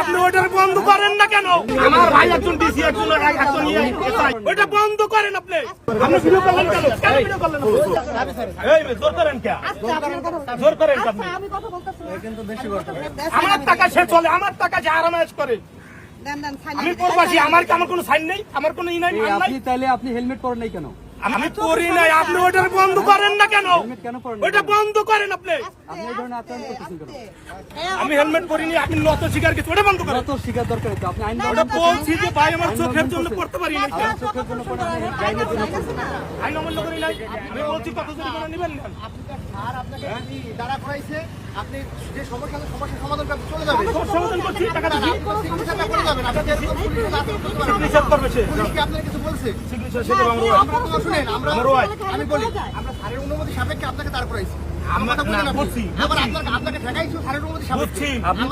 আপনি বন্ধ করেন না কেন? আমার ভাই একজন ডিসি একজন একজন ইয়ে, ওইটা বন্ধ করেন আপনি। আপনি ভিডিও করলেন কেন? কেন ভিডিও করলেন এই মেয়ে, জোর করেন কে? জোর করেন আপনি? আমি কথা বলতেছি আমার টাকা সে চলে আমার টাকা যে আরামায়েশ করে। আমি প্রবাসী আমার কি আমার কোনো সাইন নেই? আমার কোনো ই নাই এই নাই? আপনি তাহলে আপনি হেলমেট পরেন নাই কেন? আমি করি নাই আপনি ওইটার বন্ধ করেন না কেন? হেলমেট কেন পরেন ওইটা বন্ধ করেন আপনি। আমি হেলমেট পরিনি আপনি নত শিকার কিছু ওটা বন্ধ করেন। শিকার দরকার আপনি আইন ওটা বলছি যে ভাই আমার চোখের জন্য পড়তে পারি না চোখের জন্য আইনের জন্য পড়েন। আইন অমূল্য করি নাই। আমি বলছি কত জরিমানা নেবেন না। আর আপনাকে দাঁড়া করাইছে আপনি যে সমস্যা সমস্যার সমাধান চলে যাবে। সমাধান করছি টাকা করে যাবেন আপনি এরকম পুলিশের হাতে করতে পারবেন না। চিকিৎসা করবে সে। পুলিশ কিছু বলছে চিকিৎসা সেটা আমার কথা শুনেন আমরা আমি বলি আমরা স্যারের অনুমতি সাপেক্ষে আপনাকে দাঁড় করাইছি। আমার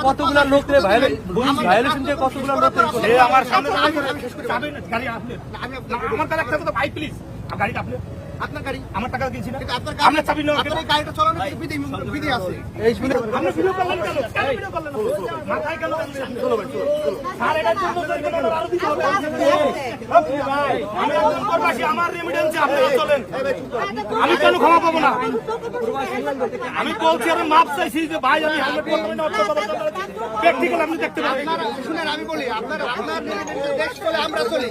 কতগুলা কতগুলা সামনে আমার একটা ভাই প্লিজ গাড়িটা আপনি আপনার গাড়ি? আমার টাকা কিনছি না। আপনার আপনার চাবি নেওয়া আপনার এই গাড়িটা চালানোর কিছু বিধি বিধি আছে। এই শুনে আপনি ভিডিও করলেন কেন? কেন ভিডিও করলেন? মাথায় কেন চলো ভাই চলো স্যার এটা জন্য জরিমানা আরও দিতে হবে। আমি একজন প্রবাসী আমার রেমিডেন্সে আপনারা চলেন। আমি কেন ক্ষমা পাবো না? আমি বলছি আমি মাপ চাইছি যে ভাই আমি হেলমেট প্র্যাকটিক্যাল আপনি দেখতে পারেন। শুনেন আমি বলি আপনার আপনার দেশ চলে আমরা চলি।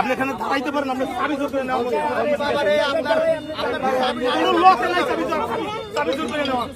আপনি এখানে দাঁড়াইতে পারেন আপনি চাবি জোর করে নেওয়া আপনার আপনার চাবি জোর করে নেওয়া।